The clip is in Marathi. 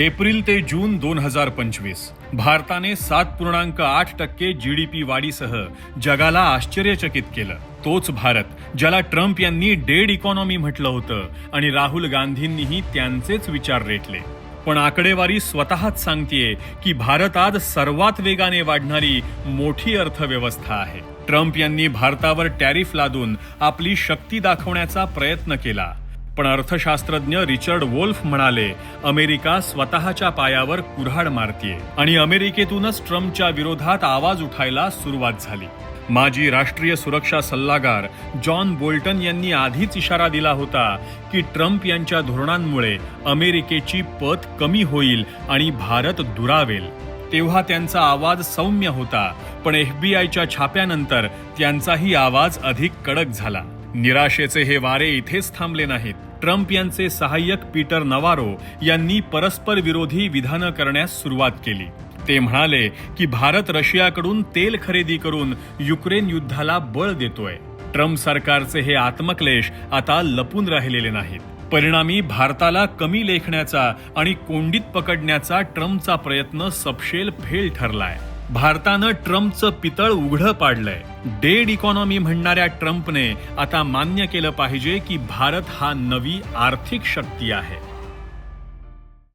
एप्रिल ते जून दोन हजार पंचवीस. भारताने सात पूर्णांक आठ टक्के जीडीपी वाढीसह जगाला आश्चर्यचकित केलं. तोच भारत ज्याला ट्रम्प यांनी डेड इकॉनॉमी म्हटलं होतं आणि राहुल गांधींनीही त्यांचेच विचार रेटले. पण आकडेवारी स्वतःच सांगतेय की भारत आज सर्वात वेगाने वाढणारी मोठी अर्थव्यवस्था आहे. ट्रम्प यांनी भारतावर टॅरिफ लादून आपली शक्ती दाखवण्याचा प्रयत्न केला. पण अर्थशास्त्रज्ञ रिचर्ड वोल्फ म्हणाले अमेरिका स्वतःच्या पायावर कुऱ्हाड मारतीये आणि अमेरिकेतूनच ट्रम्पच्या विरोधात आवाज उठायला सुरुवात झाली. माजी राष्ट्रीय सुरक्षा सल्लागार जॉन बोल्टन यांनी आधीच इशारा दिला होता की ट्रम्प यांच्या धोरणांमुळे अमेरिकेची पत कमी होईल आणि भारत दुरावेल. तेव्हा त्यांचा आवाज सौम्य होता पण एफबीआयच्या छाप्यानंतर त्यांचाही आवाज अधिक कडक झाला. निराशेचे हे वारे इथेच थांबले नाहीत. ट्रम्प यांचे सहाय्यक पीटर नवारो यांनी परस्पर विरोधी विधानं करण्यास सुरुवात केली. ते म्हणाले की भारत रशियाकडून तेल खरेदी करून युक्रेन युद्धाला बळ देतोय. ट्रम्प सरकारचे हे आत्मक्लेश आता लपून राहिलेले नाहीत. परिणामी भारताला कमी लेखण्याचा आणि कोंडीत पकडण्याचा ट्रम्पचा प्रयत्न सपशेल फेल ठरलाय. भारतानं ट्रम्पचं पितळ उघडं पाडलंय. डेड इकॉनॉमी म्हणणाऱ्या ट्रम्पने आता मान्य केलं पाहिजे की भारत हा नवी आर्थिक शक्ती आहे.